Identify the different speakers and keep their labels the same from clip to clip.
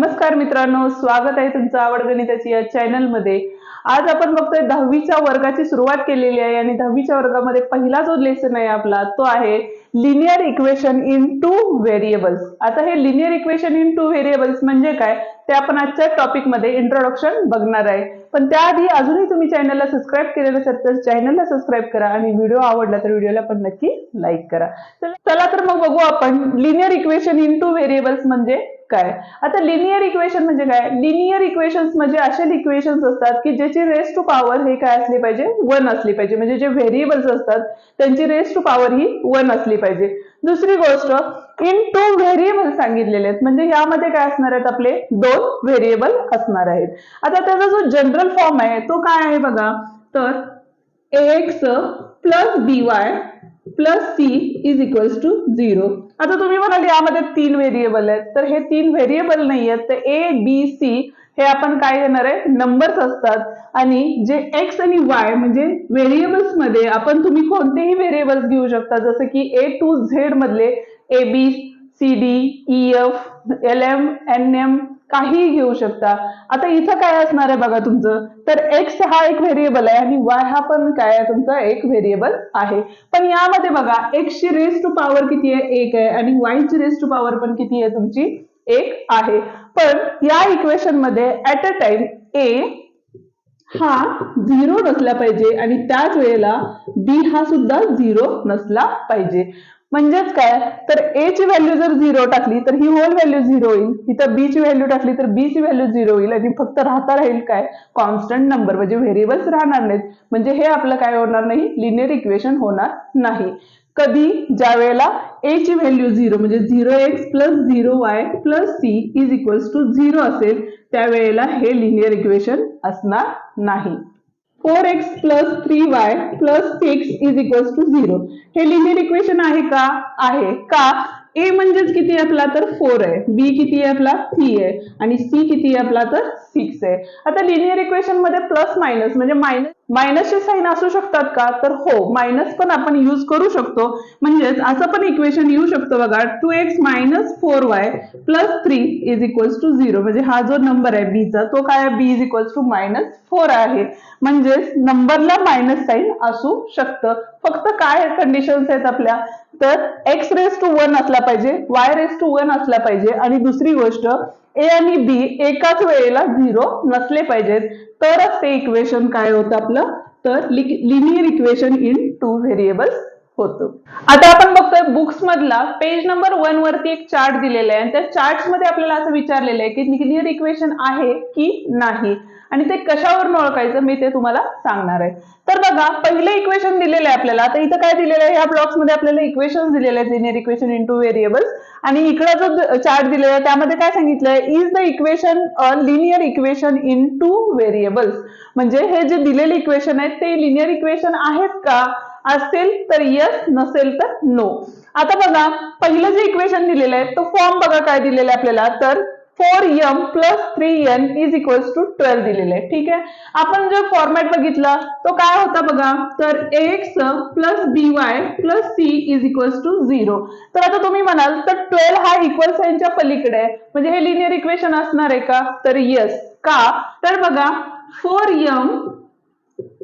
Speaker 1: नमस्कार मित्रांनो स्वागत आहे तुमचं आवड गणिताची या चॅनलमध्ये. आज आपण बघतोय दहावीच्या वर्गाची सुरुवात केलेली आहे आणि दहावीच्या वर्गामध्ये पहिला जो लेसन आहे आपला तो आहे linear equation in two variables आता हे linear equation in two variables म्हणजे काय? ते आपण आजच्या टॉपिकमध्ये इंट्रोडक्शन बघणार आहे. पण त्याआधी अजूनही तुम्ही चॅनलला सबस्क्राईब केलेलं असेल तर चॅनलला सबस्क्राईब करा आणि व्हिडिओ आवडला तर व्हिडिओला पण नक्की लाईक करा. तर चला तर मग बघू आपण linear equation in two variables म्हणजे? काय? आता लिनियर इक्वेशन म्हणजे काय? लिनियर इक्वेशन्स म्हणजे असे इक्वेशन्स असतात की ज्याची रेस टू पॉवर हे काय असली पाहिजे? वन असली पाहिजे. म्हणजे जे व्हेरिएबल्स असतात त्यांची रेस टू पॉवर ही वन असली पाहिजे. दुसरी गोष्ट इन टू व्हेरिएबल सांगितलेले आहेत. म्हणजे यामध्ये काय असणार आहेत आपले? दोन व्हेरिएबल असणार आहेत. आता त्याचा जो जनरल फॉर्म आहे तो काय आहे बघा? तर X plus B Y plus C is equals to zero आता तुम्ही म्हणाल यामध्ये तीन व्हेरिएबल आहेत. तर हे तीन व्हेरिएबल नाही आहेत तर ए बी सी हे आपण काय घेणार आहे? नंबर्स असतात. आणि जे एक्स आणि वाय म्हणजे व्हेरिएबल्समध्ये आपण तुम्ही कोणतेही व्हेरिएबल्स घेऊ शकता. जसं की ए टू झेड मधले A B C D E F L M N M काहीही घेऊ शकता. आता इथं काय असणार आहे बघा तुमचं? तर एक्स हा एक व्हेरिएबल आहे आणि वाय हा पण काय आहे तुमचा? एक व्हेरिएबल आहे. पण यामध्ये बघा एक्स ची रेस टू पॉवर किती आहे? एक आहे. आणि वायची रेस टू पॉवर पण किती आहे? तुमची एक आहे. पण या इक्वेशनमध्ये ऍट अ टाइम ए हा झिरो नसला पाहिजे आणि त्याच वेळेला बी हा सुद्धा झिरो नसला पाहिजे. म्हणजेच काय? तर ए ची व्हॅल्यू जर झिरो टाकली तर ही होल व्हॅल्यू झिरो होईल इथं बी ची व्हॅल्यू टाकली तर बी ची व्हॅल्यू झिरो होईल आणि फक्त राहता राहील काय? कॉन्स्टंट नंबर म्हणजे व्हेरिएबल्स राहणार नाहीत. म्हणजे हे आपलं काय होणार नाही? लिनियर इक्वेशन होणार नाही. कधी? ज्या वेळेला ए ची व्हॅल्यू झिरो म्हणजे zero X plus zero Y plus C is equals to zero असेल त्यावेळेला हे लिनियर इक्वेशन असणार नाही. Four X plus three Y plus six is equals to zero हे लिनियर इक्वेशन आहे का? आहे. का? ए म्हणजेच किती आपला? तर फोर आहे. बी किती आहे आपला? थ्री आहे. आणि सी किती आहे आपला? तर सिक्स आहे. आता लिनियर इक्वेशनमध्ये प्लस मायनस म्हणजे मायनस मायनसचे साईन असू शकतात का? तर हो मायनस पण आपण युज करू शकतो. म्हणजेच असं पण इक्वेशन येऊ शकतो बघा two X minus four Y plus three is equals to zero म्हणजे हा जो नंबर आहे बीचा तो काय आहे? B is equals to minus four आहे. म्हणजेच नंबरला मायनस साईन असू शकतं. फक्त काय कंडिशन्स आहेत आपल्या? तर एक्स रेस टू वन असला पाहिजे वाय रेस टू वन असला पाहिजे. आणि दुसरी गोष्ट ए आणि बी एकाच वेळेला झिरो नसले पाहिजेत. तरच ते इक्वेशन काय होतं आपलं? तर linear equation in two variables होतो. आता आपण बघतोय बुक्स मधला पेज नंबर वन वरती एक चार्ट दिलेला आहे. आणि त्या चार्टमध्ये आपल्याला असं विचारलेलं आहे की लिनियर इक्वेशन आहे की नाही? आणि ते कशावरून ओळखायचं मी ते तुम्हाला सांगणार आहे. तर बघा पहिलं इक्वेशन दिलेलं आहे आपल्याला. तर इथं काय दिलेलं आहे? ह्या ब्लॉक्समध्ये आपल्याला इक्वेशन दिलेले आहेत. Linear equation in two variables आणि इकडं जो चार्ट दिलेला आहे त्यामध्ये काय सांगितलंय? Is the equation a linear equation in two variables म्हणजे हे जे दिलेले इक्वेशन आहेत ते लिनियर इक्वेशन आहेत का? असेल तर यस नसेल तर नो आता बघा पहिलं जे इक्वेशन दिलेलं आहे तो फॉर्म बघा काय दिलेला आहे आपल्याला. तर four m plus three n is equals to twelve दिलेले आहे. ठीक आहे? आपण जो फॉर्मॅट बघितला तो काय होता बघा? तर x plus b y plus c is equals to zero तर आता तुम्ही म्हणाल तर ट्वेल्व हा इक्वल साईनच्या पलीकडे आहे. म्हणजे हे लिनियर इक्वेशन असणार आहे का? तर येस का? तर बघा four m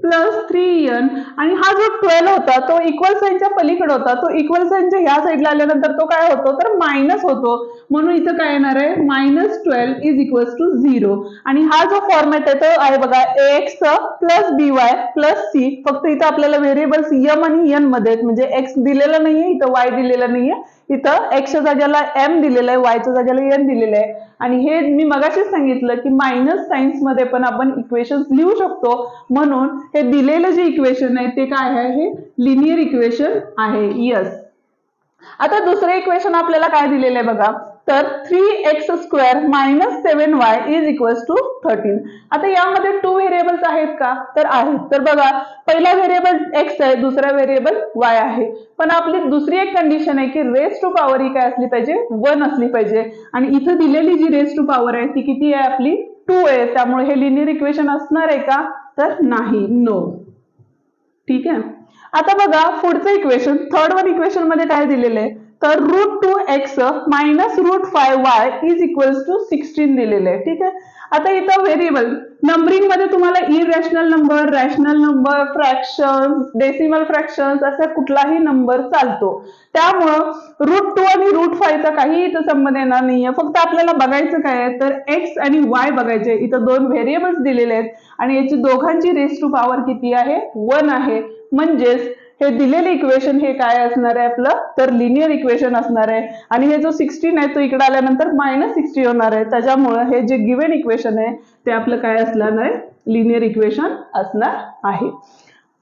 Speaker 1: plus three n आणि हा जो ट्वेल्व होता तो इक्वल साईनच्या पलीकडे होता. तो इक्वल साईनच्या ह्या साईडला आल्यानंतर तो काय होतो? तर मायनस होतो. म्हणून इथं काय येणार आहे? Minus twelve is equals to zero आणि हा जो फॉर्मॅट आहे तो आहे बघा x plus b y plus c फक्त इथं आपल्याला व्हेरिएबल्स यम आणि एनमध्ये आहेत. म्हणजे एक्स दिलेला नाहीये इथं वाय दिलेला नाहीये. इथं एक्सच्या जागेला एम दिलेलं आहे वायच्या जागेला एन दिलेलं आहे. आणि हे मी मगाशीच सांगितलं की मायनस सायन्समध्ये पण आपण इक्वेशन लिहू शकतो. म्हणून हे दिलेलं जे इक्वेशन आहे ते काय आहे? हे लिनियर इक्वेशन आहे. यस आता दुसरं इक्वेशन आपल्याला काय दिलेलं आहे बघा? तर three x square minus seven y is equals to thirteen आता यामध्ये टू आहेत का? तर आहेत. तर बघा पहिला व्हेरिएबल एक्स आहे दुसरा व्हेरिएबल वाय आहे. पण आपली दुसरी एक कंडिशन आहे की रेस टू पॉवर ही काय असली पाहिजे? वन असली पाहिजे. आणि इथं दिलेली जी रेस टू पॉवर आहे ती किती आहे आपली? टू आहे. त्यामुळे हे लिनियर इक्वेशन असणार आहे का? तर नाही. नो ठीक आहे? आता बघा पुढचं इक्वेशन थर्ड वन इक्वेशनमध्ये काय दिलेलं आहे? तर root two x minus root five y is equals to sixteen दिलेलं आहे. ठीक आहे? आता इथं व्हेरिएबल नंबरिंगमध्ये तुम्हाला irrational number rational number fraction decimal fraction असा कुठलाही नंबर चालतो. त्यामुळं रूट टू आणि रूट फायचा काही इथं संबंध येणार नाहीये. फक्त आपल्याला बघायचं काय तर एक्स आणि वाय बघायचे. इथं दोन व्हेरिएबल्स दिलेले आहेत. आणि याची दोघांची रेस टू पॉवर किती आहे? वन आहे. म्हणजेच हे दिलेले इक्वेशन हे काय असणार आहे आपलं? तर लिनियर इक्वेशन असणार आहे. आणि हे जो सिक्स्टीन आहे तो इकडे आल्यानंतर मायनस सिक्स्टी होणार आहे. त्याच्यामुळं हे जे गिवन इक्वेशन आहे ते आपलं काय असणार आहे? लिनियर इक्वेशन असणार आहे.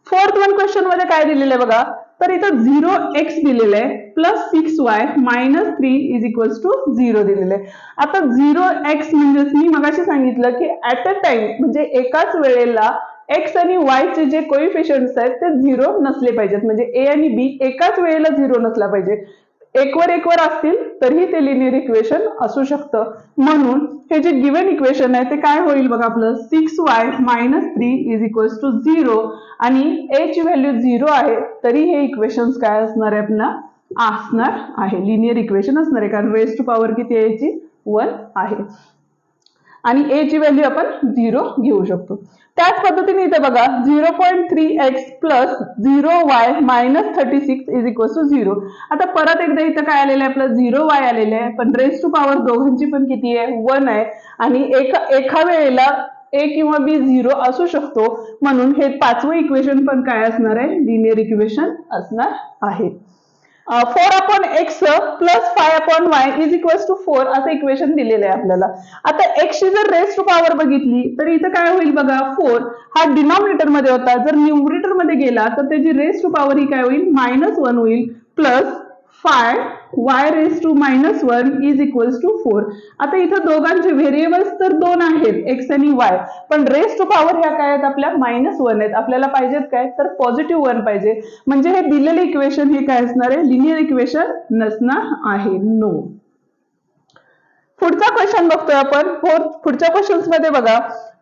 Speaker 1: फोर्थ वन क्वेश्चनमध्ये काय दिलेलं आहे बघा? तर इथं झिरो एक्स दिलेलं आहे plus six y minus three is equals to zero दिलेलं आहे. आता झिरो एक्स म्हणजेच मी मगाशी सांगितलं की ऍट अ टाइम म्हणजे एकाच वेळेला एक्स आणि वाय चे जे कोइफिशियंट्स आहेत ते झिरो नसले पाहिजेत. म्हणजे ए आणि बी एकाच वेळेला झिरो नसला पाहिजे. एकवर एकवर असतील तरीही ते लिनियर इक्वेशन असू शकतं. म्हणून हे जे गिवन इक्वेशन आहे ते काय होईल बघा आपलं? Six y minus three is equals to zero आणि ए ची व्हॅल्यू झिरो आहे तरी हे इक्वेशन काय असणार आहे आपला असणार आहे. लिनियर इक्वेशन असणार आहे. कारण रेस टू पॉवर किती आहे याची वन आहे. आणि ए ची व्हॅल्यू आपण झिरो घेऊ शकतो. त्याच पद्धतीने इथे बघा zero point three x plus zero y minus thirty six is equal to zero आता परत एकदा इथं काय आलेलं आहे? आपलं झिरो वाय आलेलं आहे. पण रेस टू पॉवर दोघांची पण किती आहे? वन आहे. आणि एका एका वेळेला ए किंवा बी झिरो असू शकतो. म्हणून हे पाचवं इक्वेशन पण काय असणार आहे? लिनियर इक्वेशन असणार आहे. Four upon x plus five upon y is equals to four असं इक्वेशन दिलेलं आहे आपल्याला. आता एक्सची जर रेस टू पॉवर बघितली तर इथं काय होईल बघा फोर हा डिनॉमिनेटरमध्ये होता. जर न्यूमरेटरमध्ये गेला तर त्याची रेस टू पॉवर ही काय होईल? मायनस वन होईल plus five y raise two minus one is equals to four आता इथं दोघांचे व्हेरिएबल्स तर दोन आहेत एक्स आणि वाय पण रेस टू पॉवर ह्या काय आहेत आपल्या? मायनस वन आहेत. आपल्याला पाहिजेत काय? तर पॉझिटिव्ह वन पाहिजे. म्हणजे हे दिलेले इक्वेशन हे काय असणार आहे? लिनियर इक्वेशन नसणार आहे. नो पुढचा क्वेश्चन बघतोय आपण. फोर पुढच्या क्वेश्चन्समध्ये बघा.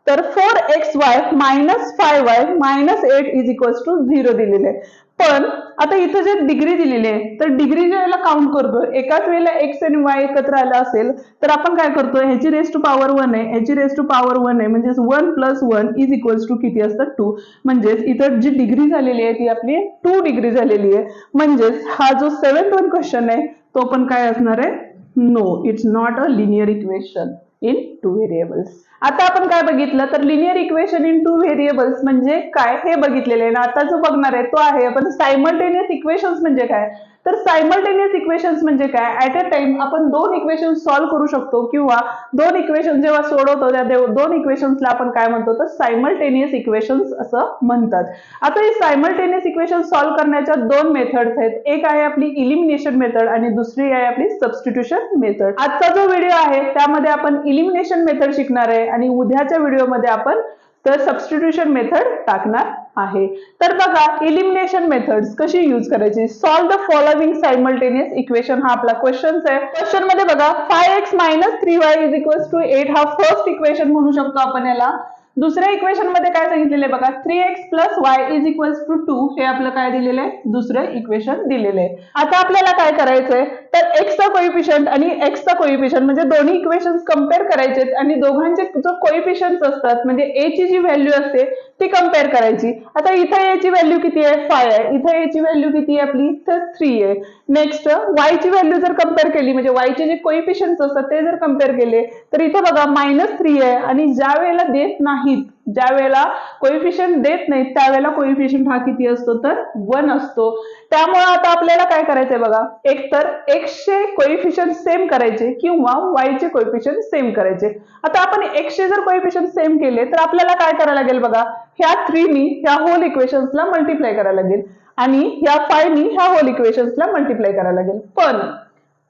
Speaker 1: तर four x y minus five y minus eight is equals to zero दिलेले आहे. पण आता इथं जे डिग्री दिलेली आहे तर डिग्री ज्या वेळेला काउंट करतो एकाच वेळेला एक्स आणि वाय एकत्र आला असेल तर आपण काय करतो ह्याची रेस टू पॉवर वन आहे. ह्याची रेस टू पॉवर वन आहे म्हणजेच one plus one is equals to किती असतं? टू म्हणजेच इथं जी डिग्री झालेली आहे ती आपली टू डिग्री झालेली आहे. म्हणजेच हा जो सेवन वन क्वेश्चन आहे तो पण काय असणार आहे? No it's not a linear equation in two variables आता आपण काय बघितलं? तर linear equation in two variables म्हणजे काय? हे बघितलेले आहे ना. आता जो बघणार आहे तो आहे. आपण सायमल्टेनियस इक्वेशन्स म्हणजे काय? तर सायमल्टेनियस इक्वेशन्स म्हणजे काय? ऍट अ टाइम आपण दोन इक्वेशन सॉल्व्ह करू शकतो किंवा दोन इक्वेशन जेव्हा सोडवतो त्या दोन इक्वेशन्सला आपण काय म्हणतो? तर सायमल्टेनियस इक्वेशन्स असं म्हणतात. आता हे सायमल्टेनियस इक्वेशन सॉल्व्ह करण्याच्या दोन मेथड्स आहेत. एक आहे आपली इलिमिनेशन मेथड आणि दुसरी आहे आपली सबस्टिट्यूशन मेथड आजचा जो व्हिडिओ आहे त्यामध्ये आपण इलिमिनेशन मेथड शिकणार आहे आणि उद्याच्या व्हिडिओमध्ये आपण तर सबस्टिट्यूशन मेथड टाकणार आहे. तर बघा इलिमिनेशन मेथड कशी यूज करायची? Solve the following simultaneous equation हा आपला क्वेश्चन आहे. क्वेश्चनमध्ये बघा five x minus three y is equal to eight हा फर्स्ट इक्वेशन म्हणू शकतो आपण याला. दुसऱ्या इक्वेशनमध्ये काय सांगितलेलं आहे बघा? Three x plus y is equals to two हे आपलं काय दिलेलं आहे? दुसरं इक्वेशन दिलेलं आहे. आता आपल्याला काय करायचंय? तर एक्सचा कोइफिशियंट आणि एक्सचा कोइफिशियंट म्हणजे दोन्ही इक्वेशन कंपेअर करायचे आणि दोघांचे जो कोइफिशियंट असतात म्हणजे ए ची जी व्हॅल्यू असते ती कंपेअर करायची. आता इथं ए ची व्हॅल्यू किती आहे? फाय आहे. इथं ए ची व्हॅल्यू किती आहे आपली? तर थ्री आहे. नेक्स्ट वाय ची व्हॅल्यू जर कंपेअर केली म्हणजे वाय चे जे कोइफिशियंट असतात ते जर कंपेअर केले तर इथं बघा मायनस थ्री आहे आणि ज्या वेळेला देत नाही नाहीत ज्या वेळेला कोइफिशियंट देत नाहीत त्यावेळेला कोइफिशियंट हा किती असतो तर वन असतो. त्यामुळे आता आपल्याला काय करायचंय बघा? एक तर एक्सचे कोइफिशियंट सेम करायचे किंवा वायचे कोइफिशियंट सेम करायचे. आता आपण एक्सचे जर कोइफिशियंट सेम केले तर आपल्याला काय करायला लागेल बघा? ह्या थ्रीनी ह्या होल इक्वेशन्सला मल्टिप्लाय करायला लागेल. आणि ह्या फायनी ह्या होल इक्वेशन्सला मल्टिप्लाय करायला लागेल. पण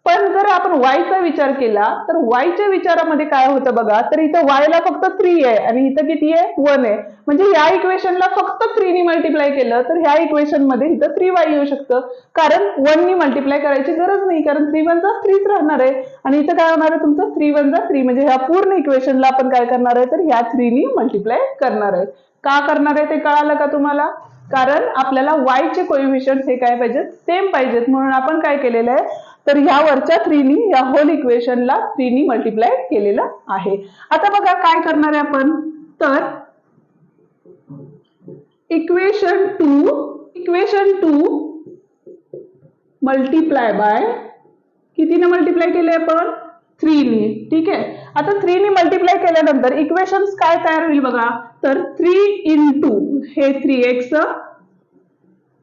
Speaker 1: पण जर आपण वायचा विचार केला तर वायच्या विचारामध्ये काय होतं बघा तर इथं वायला फक्त थ्री आहे आणि इथं किती आहे? वन आहे. म्हणजे या इक्वेशनला फक्त थ्रीनी मल्टिप्लाय केलं तर ह्या इक्वेशनमध्ये इथं थ्री वाय येऊ शकतं. कारण वननी मल्टिप्लाय करायची गरज नाही कारण थ्री वनचा थ्रीच राहणार आहे. आणि इथं काय होणार आहे तुमचं? थ्री वनचा थ्री म्हणजे ह्या पूर्ण इक्वेशनला आपण काय करणार आहे? तर ह्या थ्रीनी मल्टिप्लाय करणार आहे. का करणार आहे ते कळालं का तुम्हाला? कारण आपल्याला वायचे कोइफिशियंट हे काय पाहिजेत? सेम पाहिजेत. म्हणून आपण काय केलेलं आहे? तर ह्या वरच्या थ्रीनी या होल इक्वेशनला थ्रीनी मल्टिप्लाय केलेलं आहे. आता बघा काय करणार आहे आपण? तर equation two equation two multiply by कितीने multiply केले आपण? थ्रीनी. ठीक आहे? आता थ्रीनी मल्टिप्लाय केल्यानंतर इक्वेशन्स काय तयार होईल बघा? तर थ्री इन टू हे थ्री एक्स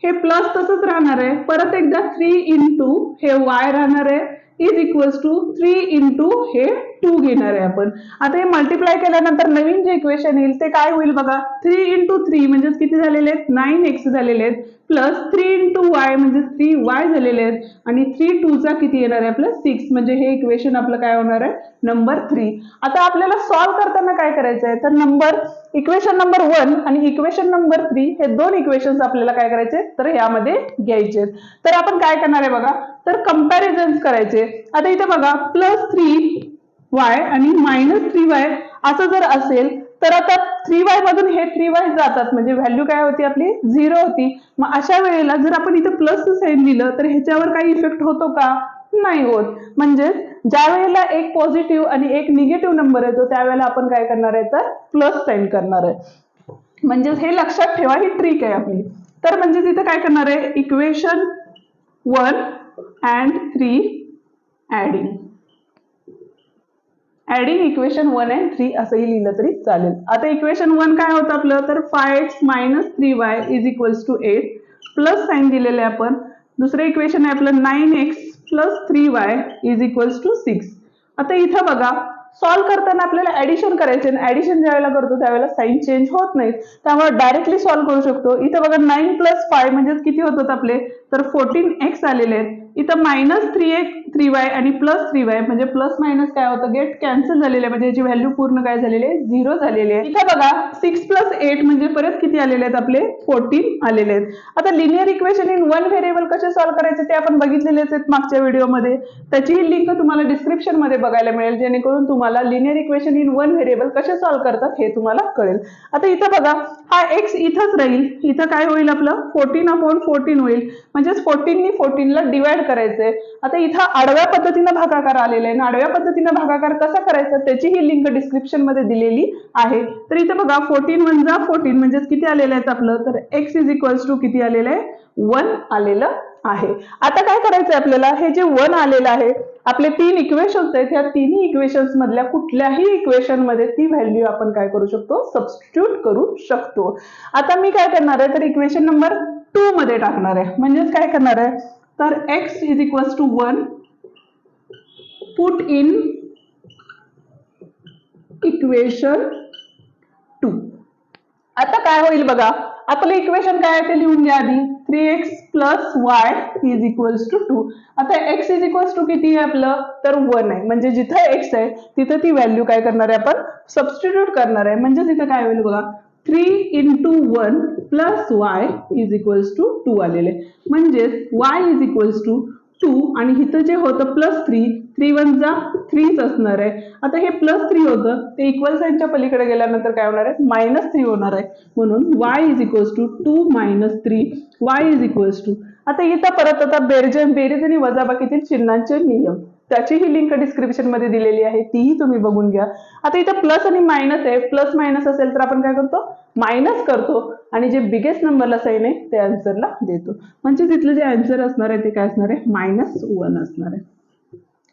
Speaker 1: हे प्लस तसंच राहणार आहे. परत एकदा थ्री इंटू हे वाय राहणार आहे. Is equals to three into हे टू घेणार आहे आपण. आता हे मल्टिप्लाय केल्यानंतर नवीन जे इक्वेशन येईल ते काय होईल बघा? थ्री इंटू थ्री म्हणजेच किती झालेले आहेत? नाईन एक्स झालेले आहेत. प्लस थ्री इंटू वाय म्हणजे थ्री वाय झालेले आहेत. आणि थ्री टूचा किती येणार आहे? आपलं सिक्स म्हणजे हे इक्वेशन आपलं काय होणार आहे? नंबर थ्री आता आपल्याला सॉल्व्ह करताना काय करायचं आहे तर नंबर इक्वेशन नंबर वन आणि इक्वेशन नंबर थ्री हे दोन इक्वेशन आपल्याला काय करायचे? तर यामध्ये घ्यायचे. तर आपण काय करणार आहे बघा? तर कंपॅरिझन करायचे. आता इथे बघा प्लस थ्री वाय आणि मायनस थ्री वाय असं जर असेल तर आता थ्री वाय मधून हे थ्री वाय जातात. म्हणजे व्हॅल्यू काय होती आपली? झिरो होती. मग अशा वेळेला जर आपण इथे प्लस साईन दिलं तर ह्याच्यावर काही इफेक्ट होतो का? नाही होत. म्हणजे ज्या वेळेला एक पॉझिटिव्ह आणि एक निगेटिव्ह नंबर येतो त्यावेळेला आपण काय करणार आहे? तर प्लस साईन करणार आहे. म्हणजे हे लक्षात ठेवा ही ट्रिक आहे आपली. तर म्हणजे तिथे काय करणार आहे? Equation one and three adding adding equation one and three असंही लिहिलं तरी चालेल. आता इक्वेशन वन काय होतं आपलं? तर five x minus three y is equals to eight plus sign दिलेलं आहे आपण. दुसरं इक्वेशन आहे आपलं nine x plus three y is equals to six आता इथं बघा सॉल्व्ह करताना आपल्याला ऍडिशन करायचे ऍडिशन ज्यावेळेला करतो त्यावेळेला साईन चेंज होत नाही त्यामुळे डायरेक्टली सॉल्व्ह करू शकतो. इथं बघा नाईन प्लस फाय म्हणजेच किती होतात आपले? तर फोर्टीन एक्स आलेले आहेत. इथं मायनस थ्री एक थ्री वाय आणि प्लस थ्री वाय म्हणजे प्लस मायनस काय होतं? गेट कॅन्सल झालेले आहे. म्हणजे याची व्हॅल्यू पूर्ण काय झालेली आहे? झिरो झालेली आहे. इथं बघा सिक्स प्लस एट म्हणजे परत किती आलेले आहेत आपले? फोर्टीन आलेले आहेत. आता linear equation in one variable कसे सॉल्व्ह करायचे ते आपण बघितलेलेच आहेत मागच्या व्हिडिओमध्ये. त्याचीही लिंक तुम्हाला डिस्क्रिप्शनमध्ये बघायला मिळेल जेणेकरून तुम्हाला linear equation in one variable कसे सॉल्व्ह करतात हे तुम्हाला कळेल. आता इथं बघा हा एक्स इथंच राहील. इथं काय होईल आपलं? फोर्टीन अपॉन फोर्टीन होईल. म्हणजेच फोर्टीननी फोर्टीनला डिवाइड करायचंय आता इथं आडव्या पद्धतीनं भागाकार आलेला आहे. आणि आडव्या पद्धतीनं भागाकार कसा करायचा त्याची ही लिंक डिस्क्रिप्शनमध्ये दिलेली आहे. तर इथं बघा फोर्टीन वन जा फोर्टीन म्हणजेच किती आलेलं आहे आपलं? तर एक्स इज इक्वल्स टू किती आलेलं आहे? वन आलेलं आहे. आता काय करायचंय आपल्याला? हे जे वन आलेलं आहे आपले तीन इक्वेशन्स आहेत ह्या तिन्ही इक्वेशन्स मधल्या कुठल्याही इक्वेशनमध्ये ती व्हॅल्यू आपण काय करू शकतो? सबस्टिट्यूट करू शकतो. आता मी काय करणार आहे? तर इक्वेशन नंबर टू मध्ये टाकणार आहे. म्हणजेच काय करणार आहे? तर x is equals to one put in equation two आता काय होईल बघा? आपलं इक्वेशन काय आहे ते लिहून घ्या आधी. Three x plus y is equals to two आता एक्स इज इक्वल्स टू किती आहे आपलं? तर वन आहे. म्हणजे जिथं एक्स आहे तिथं ती व्हॅल्यू काय करणार आहे आपण? सबस्टिट्यूट करणार आहे. म्हणजे तिथं काय होईल बघा? Three into one plus y is equals to two आलेले. म्हणजेच y is equals to two आणि इथं जे होतं प्लस थ्री थ्री वन जा थ्रीच असणार आहे. आता हे प्लस थ्री होतं. ते इक्वल साईनच्या पलीकडे गेल्यानंतर काय होणार आहे? मायनस थ्री होणार आहे. म्हणून y is equals to two minus three y is equals to आता इथं परत आता बेरजन बेरीज आणि वजाबाकीतील चिन्हांचे नियम. त्याची ही लिंक डिस्क्रिप्शनमध्ये दिलेली आहे. तीही तुम्ही बघून घ्या. आता इथं प्लस आणि मायनस आहे. प्लस मायनस असेल तर आपण काय करतो? मायनस करतो. आणि जे बिगेस्ट नंबरला साईन आहे ते आन्सरला देतो. म्हणजे तिथलं जे आन्सर असणार आहे ते काय असणार आहे? मायनस वन असणार आहे.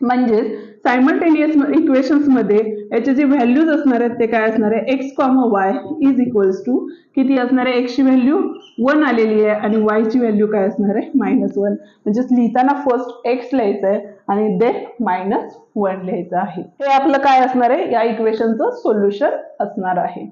Speaker 1: म्हणजेच सायमल्टेनियस इक्वेशन्समध्ये याचे जे व्हॅल्यूज असणार आहेत ते काय असणार आहे? X comma y is equals to किती असणार आहे? एक्सची व्हॅल्यू वन आलेली आहे आणि वायची व्हॅल्यू काय असणार आहे? मायनस वन म्हणजेच लिहिताना फर्स्ट एक्स लिहायचं आहे आणि देन मायनस वन लिहायचं आहे. हे आपलं काय असणार आहे? या इक्वेशनचं सोल्युशन असणार आहे.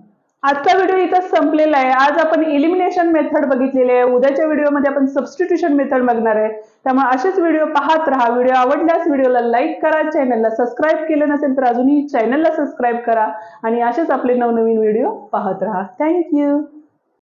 Speaker 1: आजचा व्हिडिओ इथं संपलेला आहे. आज आपण इलिमिनेशन मेथड बघितलेली आहे. उद्याच्या व्हिडिओमध्ये आपण सबस्टिट्यूशन मेथड बघणार आहे. त्यामुळे असेच व्हिडिओ पाहत राहा. व्हिडिओ आवडल्यास व्हिडिओला लाईक करा. चॅनलला सबस्क्राईब केलं नसेल तर अजूनही चॅनलला सबस्क्राईब करा. आणि असेच आपले नवनवीन व्हिडिओ पाहत राहा. थँक्यू